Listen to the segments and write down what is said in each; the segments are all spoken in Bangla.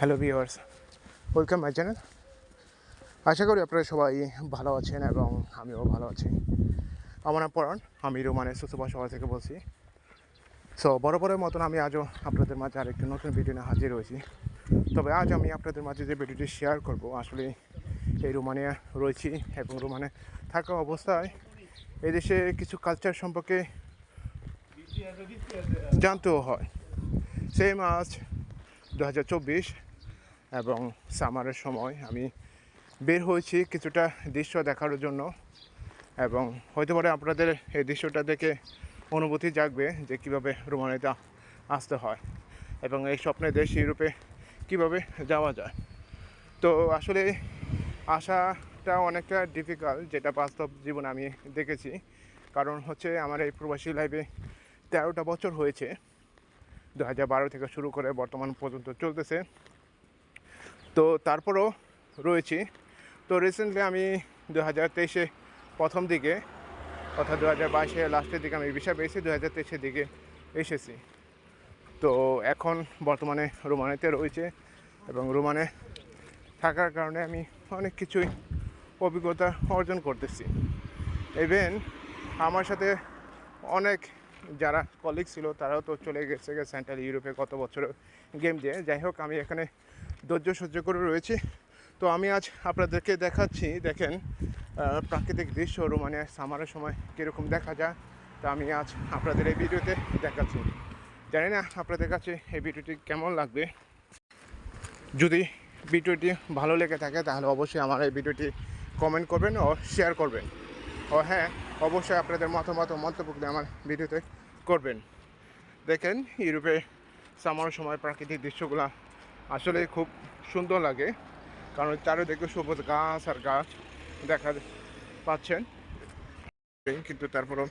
Hello viewers welcome my channel আশা করি আপনারা সবাই ভালো আছেন এবং আমিও ভালো আছি। আমার নাম পরাণ, আমি রোমানের সুসুবা শহর থেকে বলছি। সো বরাবরের মতন আমি আজও আপনাদের মাঝে আরেকটি নতুন ভিডিও নিয়ে হাজির হয়েছি। তবে আজ আমি আপনাদের মাঝে যে ভিডিওটি শেয়ার করব, আসলে এই রোমানিয়া রয়েছি এবং রোমানে থাকা অবস্থায় এদেশে কিছু কালচার সম্পর্কে জানতেও হয়। সেম আজ দু হাজার চব্বিশ এবং সামারের সময় আমি বের হয়েছি কিছুটা দৃশ্য দেখার জন্য। এবং হয়তো পারে আপনাদের এই দৃশ্যটা দেখে অনুভূতি জাগবে যে কীভাবে রোমানিতে আসতে হয় এবং এই স্বপ্নের দেশ ইউরোপে কীভাবে যাওয়া যায়। তো আসলে আসাটা অনেকটা ডিফিকাল্ট যেটা বাস্তব জীবনে আমি দেখেছি। কারণ হচ্ছে আমার এই প্রবাসী লাইফে তেরোটা বছর হয়েছে। দু হাজার বারো থেকে শুরু করে বর্তমান পর্যন্ত চলতেছে। তো তারপরও রয়েছি। তো রিসেন্টলি আমি দু হাজার তেইশে প্রথম দিকে অর্থাৎ দু হাজার বাইশে লাস্টের দিকে আমি ভিসা পেয়েছি দু হাজার তেইশের দিকে এসেছি। তো এখন বর্তমানে রোমানেতে রয়েছে এবং রোমানে থাকার কারণে আমি অনেক কিছুই অভিজ্ঞতা অর্জন করতেছি। ইভেন আমার সাথে অনেক যারা কলিগ ছিল, তারাও তো চলে গেছে সেন্ট্রাল ইউরোপে কত বছর গেম দিয়ে। যাই হোক, আমি এখানে ধৈর্য সহ্য করে রয়েছি। তো আমি আজ আপনাদেরকে দেখাচ্ছি, দেখেন প্রাকৃতিক দৃশ্য রোমানিয়ার সামারের সময় কীরকম দেখা যায়। তা আমি আজ আপনাদের এই ভিডিওতে দেখাচ্ছি। জানি না আপনাদের কাছে এই ভিডিওটি কেমন লাগবে। যদি ভিডিওটি ভালো লেগে থাকে, তাহলে অবশ্যই আমার এই ভিডিওটি কমেন্ট করবেন ও শেয়ার করবেন। ও হ্যাঁ অবশ্যই আপনাদের মতামত ও মন্তব্যগুলি আমার ভিডিওতে করবেন। দেখেন, ইউরোপে সামার সময় প্রাকৃতিক দৃশ্যগুলো আসলে খুব সুন্দর লাগে। কারণ চারিদিকে সবুজ গাছ আর গাছ দেখা পাচ্ছেন। কিন্তু তারপরও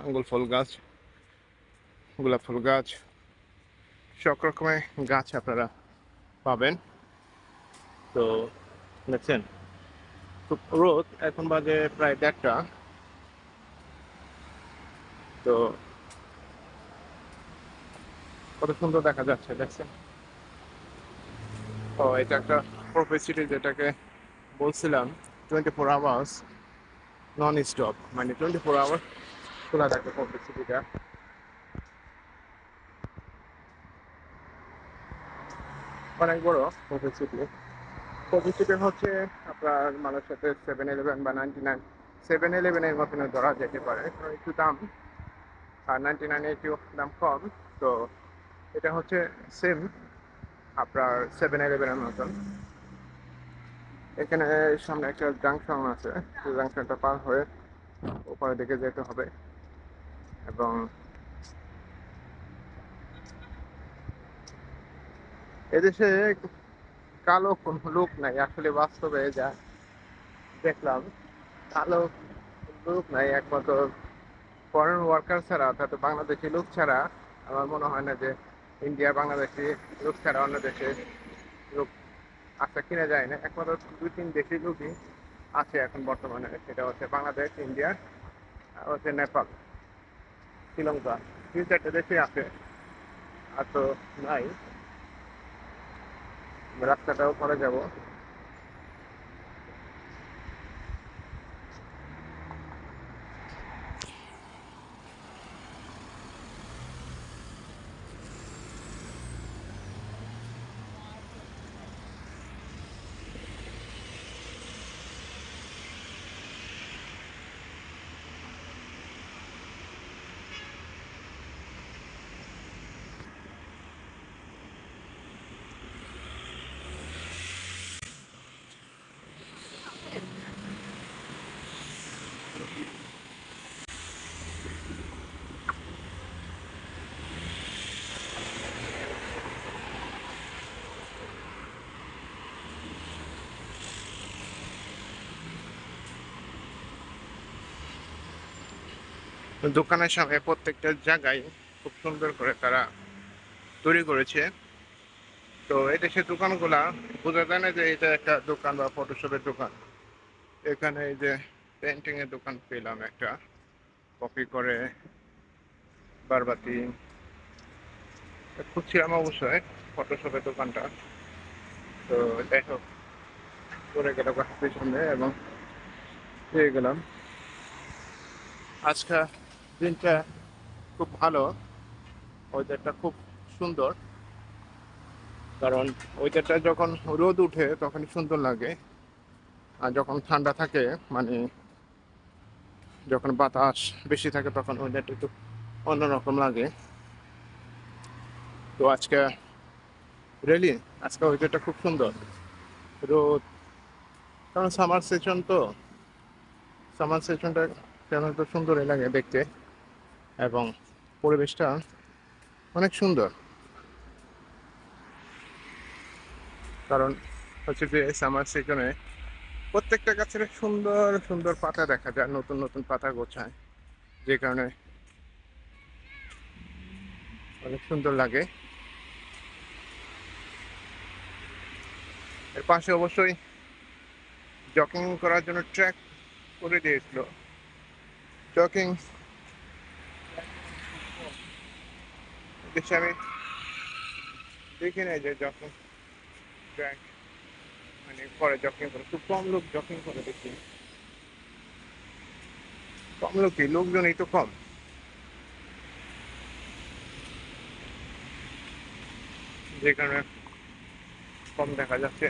আঙ্গুল ফল গাছ, গোলাপ ফুল গাছ, সব রকমের গাছ আপনারা পাবেন। তো দেখছেন, রোদ এখন বাজে প্রায় দেড়টা। তো কত সুন্দর দেখা যাচ্ছে, দেখছেন? ও, এটা একটা প্রফেসিটি যেটাকে বলছিলাম twenty four hours non stop মানে টোয়েন্টি ফোর আওয়ার খোলা থাকে প্রফেসিটিটা অনেক বড় প্রফেসিটি প্রফেসিটি হচ্ছে আপনার মানুষের সাথে সেভেন ইলেভেন বা নাইনটি নাইন সেভেন ইলেভেনের মতন ধরা যেতে পারে একটু দাম। আর নাইনটি নাইনে একটু দাম কম, তো এটা হচ্ছে সেম আপনার সেভেন ইলেভেনের মতন। এখানে সামনে একটা জাংশন আছে। জাংশনটা পার হয়ে ওপরের দিকে যেতে হবে। এবং এদেশে কালো কোনো লোক নাই। আসলে বাস্তবে যা দেখলাম, কালো লোক নাই। একমাত্র ফরেন ওয়ার্কার ছাড়া, অর্থাৎ বাংলাদেশি লোক ছাড়া আমার মনে হয় না যে ইন্ডিয়া, বাংলাদেশি, লোক ছাড়া অন্য দেশে লোক আচ্ছা কিনা যায় না। একমাত্র দুই, তিন দেশি লোকই আছে এখন বর্তমানে। সেটা হচ্ছে বাংলাদেশ, ইন্ডিয়া, আর হচ্ছে নেপাল, শ্রীলঙ্কা। তিন চারটে দেশে আছে। আর তো নাই। রাস্তাটাও করে যাব। দোকানের সামনে প্রত্যেকটা জায়গায় খুব সুন্দর করে তারা তৈরি করেছে। তো এই দেশের দোকানগুলা, বোঝা যায় না যে এটা একটা দোকান বা ফটোশপের দোকান। এখানে এই যে পেন্টিং এর দোকান পেলাম একটা। কপি করে, বারবাতি। খুঁজছিলাম অবশ্যই ফটোশপের দোকানটা। তো যাই হোক পরে গেলাম সামনে এবং পেয়ে গেলাম। আজকে দিনটা খুব ভালো ওয়েদারটা খুব সুন্দর। কারণ ওয়েদারটা যখন রোদ উঠে তখন সুন্দর লাগে। আর যখন ঠান্ডা থাকে মানে যখন বাতাস বেশি থাকে তখন ওয়েদারটা একটু অন্যরকম লাগে। তো আজকে রেলি আজকে ওয়েদারটা খুব সুন্দর। রোদ, কারণ সামার সেশন তো সামার সেশনটা কেন তো সুন্দরই লাগে দেখতে। এবং পরিবেশটা অনেক সুন্দর। কারণ হচ্ছে যে সামার সিজনে প্রত্যেকটা গাছের সুন্দর সুন্দর পাতা দেখা যায়, নতুন নতুন পাতা গোছায়। যে কারণে অনেক সুন্দর লাগে। এর পাশে অবশ্যই জকিং করার জন্য ট্র্যাক করে দিয়েছিল। জকিং দেশে আমি। দেখি নাই যে যখন ব্যাংক মানে করে জকিং করে, খুব কম লোক জকিং করে দেখি। কম লোকই লোকজনই তো কম। যে কারণে কম দেখা যাচ্ছে।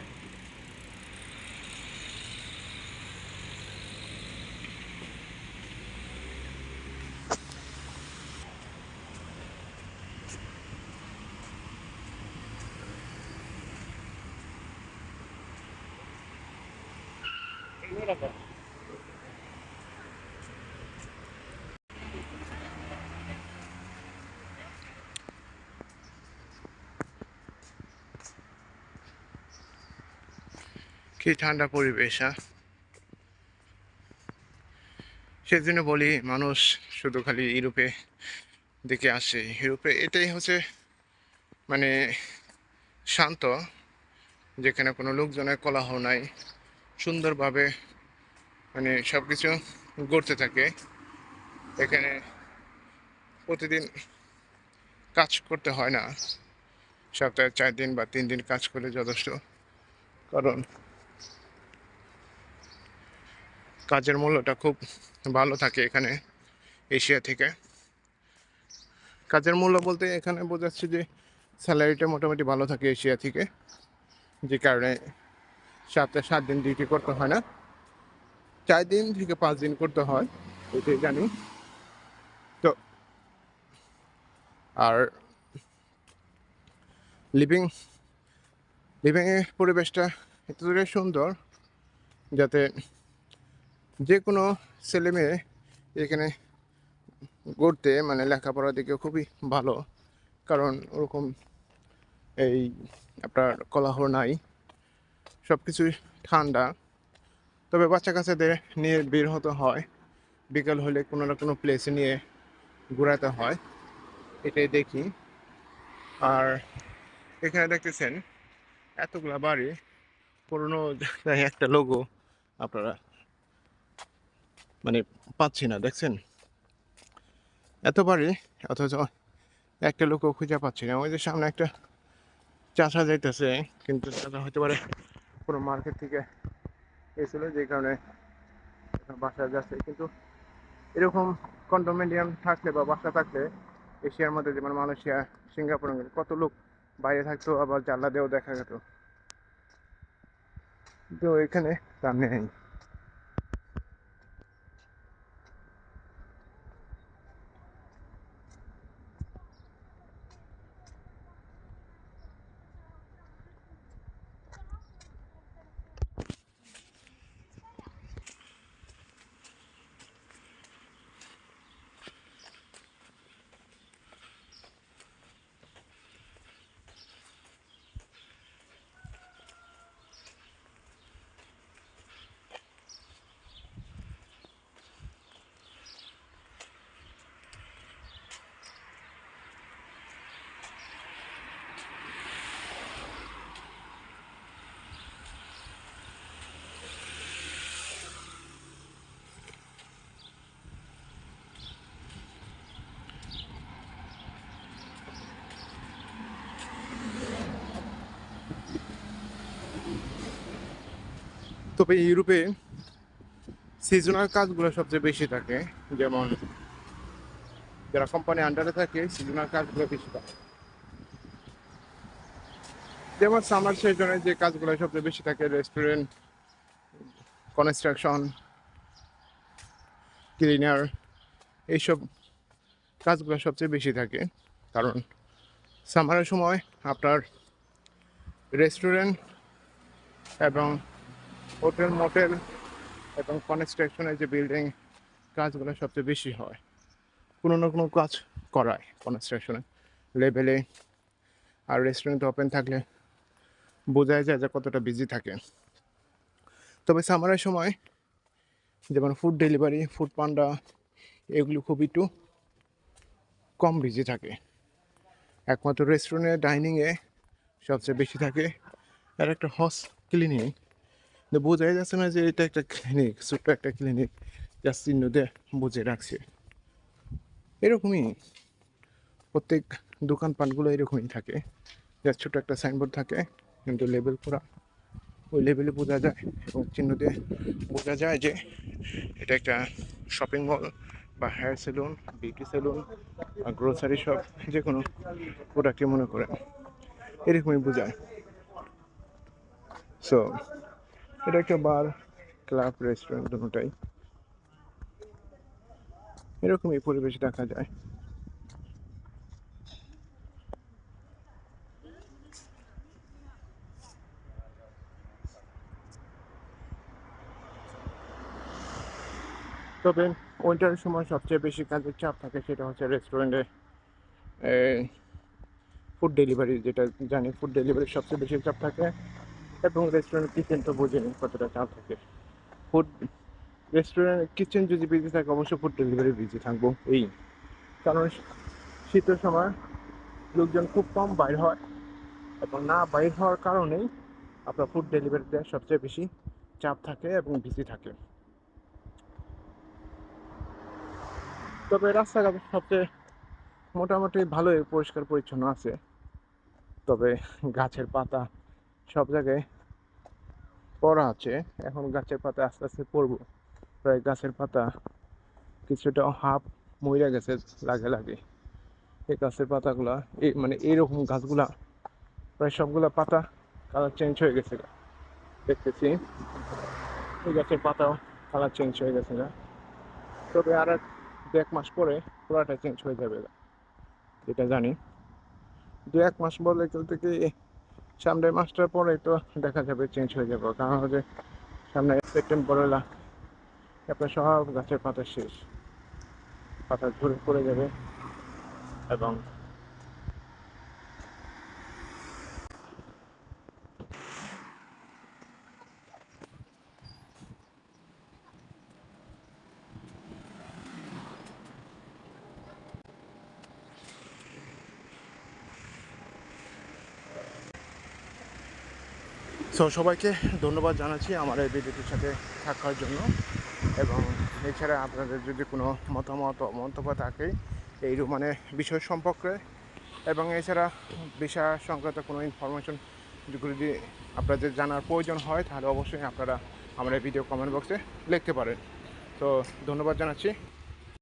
কি ঠান্ডা পরিবেশ হ্যাঁ? সেজন্য বলি মানুষ শুধু খালি ইউরোপে দিকে আসে। ইউরোপে এটাই হচ্ছে মানে শান্ত, যেখানে কোনো লোকজনের কোলাহল নাই, সুন্দরভাবে মানে সব কিছু গড়তে থাকে। এখানে প্রতিদিন কাজ করতে হয় না। সপ্তাহে চার দিন বা তিন দিন কাজ করলে যথেষ্ট। কারণ কাজের মূল্যটা খুব ভালো থাকে এখানে, এশিয়া থেকে। কাজের মূল্য বলতে এখানে বোঝাচ্ছে যে স্যালারিটা মোটামুটি ভালো থাকে এশিয়া থেকে, যে কারণে সপ্তাহে সাত দিন ডিউটি করতে হয় না। চার দিন থেকে পাঁচ দিন করতে হয়, এটাই জানি। তো, আর লিভিং লিভিংয়ের পরিবেশটা এতটাই সুন্দর, যাতে যে কোনো ছেলে মেয়ে এখানে গড়তে মানে লেখাপড়ার দিকে খুবই ভালো। কারণ ওরকম এই আপনার কলাহর নাই সব কিছুই ঠান্ডা। তবে বাচ্চা কাচ্চাদের নিয়ে বের হতে হয়। বিকাল হলে কোনো না কোনো প্লেসে নিয়ে ঘোরাতে হয়। এটাই দেখি। আর এখানে দেখতেছেন, এতগুলা বাড়ি, পুরনো, একটা লোগো আপনারা মানে পাচ্ছি না, দেখছেন? এত বাড়ি অথচ একটা লোকও খুঁজে পাচ্ছি না। ওই যে সামনে একটা চাষা যাইতেছে, কিন্তু চাষা হতে পারে কোনো মার্কেট থেকে এসেছিল, যে কারণে বাসায় যাচ্ছে। কিন্তু এরকম কন্ডোমিনিয়াম থাকলে বা বাসা থাকলে এশিয়ার মধ্যে যেমন মালয়েশিয়া, সিঙ্গাপুর কত লোক বাইরে থাকতো, আবার জানলা দিয়েও দেখা যেত তো এখানে তা নেই। তবে ইউরোপে সিজনাল কাজগুলো সবচেয়ে বেশি থাকে। যেমন, যারা কোম্পানি আন্ডারে থাকে সিজনাল কাজগুলো বেশি থাকে যেমন সামার সিজনে যে কাজগুলো সবচেয়ে বেশি থাকে রেস্টুরেন্ট কনস্ট্রাকশন ক্লিনার এইসব কাজগুলো সবচেয়ে বেশি থাকে। কারণ সামারের সময় আপনার রেস্টুরেন্ট এবং হোটেল মোটেল এবং কনস্ট্রাকশনের যে বিল্ডিং কাজগুলো সবচেয়ে বেশি হয়। কোনো না কোনো কাজ করায় কনস্ট্রাকশনে লেভেলে আর রেস্টুরেন্ট ওপেন থাকলে বোঝাই যায় যে কতটা বিজি থাকে। তবে সামারের সময় যেমন ফুড ডেলিভারি ফুড পান্ডা এগুলো খুব একটু কম বিজি থাকে। একমাত্র রেস্টুরেন্টে ডাইনিংয়ে সবচেয়ে বেশি থাকে। আর একটা হস ক্লিনিক বোঝাই যাচ্ছে না যে এটা একটা ক্লিনিক ছোট্ট একটা ক্লিনিক যার চিহ্ন দিয়ে বুঝে রাখছে। এরকমই প্রত্যেক দোকানপাটগুলো এরকমই থাকে। যা ছোট একটা সাইনবোর্ড থাকে, কিন্তু লেবেল করা ওই লেভেলে বোঝা যায় এবং চিহ্ন দিয়ে বোঝা যায় যে এটা একটা শপিং মল বা হেয়ার সেলুন বিউটি সেলুন বা গ্রোসারি শপ যে কোনো প্রোডাক্টই মনে করে এরকমই বোঝায়। সো এটা একটা বার ক্লাব রেস্টুরেন্ট দুটাই। এরকমই পরিবেশ দেখা যায়। তবে উইন্টারের সময় সবচেয়ে বেশি কাজের চাপ থাকে সেটা হচ্ছে রেস্টুরেন্টে ফুড ডেলিভারি যেটা জানি ফুড ডেলিভারি সবচেয়ে বেশি চাপ থাকে। এবং রেস্টুরেন্ট কিচেন তো বোঝেনি কতটা চাপ থাকে। ফুড রেস্টুরেন্ট কিচেন যদি বিজি থাকে অবশ্যই ফুড ডেলিভারি বিজি থাকব এই। কারণ শীতের সময় লোকজন খুব কম বাইর হয় এবং না বাইর হওয়ার কারণেই আপনার ফুড ডেলিভারিতে সবচেয়ে বেশি চাপ থাকে এবং বিজি থাকে। তবে রাস্তাঘাট সবচেয়ে মোটামুটি ভালোই পরিষ্কার পরিচ্ছন্ন আছে। তবে গাছের পাতা সব জায়গায় পড়া আছে এখন গাছের পাতা আস্তে আস্তে পড়ব প্রায় গাছের পাতা কিছুটা হাফ মইরা গেছে লাগে লাগে এই গাছের পাতাগুলা, এই মানে এইরকম গাছগুলা, প্রায় সবগুলা পাতা কালার চেঞ্জ হয়ে গেছে। দেখতেছি এই গাছের পাতাও কালার চেঞ্জ হয়ে গেছে গা। তবে আর এক মাস পরে পুরাটা চেঞ্জ হয়ে যাবে। এটা জানি দু এক মাস বলে চলতে কি সামনের মাসটার পরে তো দেখা যাবে চেঞ্জ হয়ে যাবে। কারণ হচ্ছে সামনে সেপ্টেম্বর আপনার সব গাছের পাতা শেষ। পাতা ঝরে পড়ে যাবে। এবং সো সবাইকে ধন্যবাদ জানাচ্ছি আমার এই ভিডিওটির সাথে থাকার জন্য। এবং এছাড়া আপনাদের যদি কোনো মতামত মন্তব্য থাকে, এই মানে বিষয় সম্পর্কে। এবং এছাড়া বিষয় সংক্রান্ত কোনো ইনফরমেশন যদি আপনাদের জানার প্রয়োজন হয়, তাহলে অবশ্যই আপনারা আমার এই ভিডিও কমেন্ট বক্সে লিখতে পারেন। তো ধন্যবাদ জানাচ্ছি।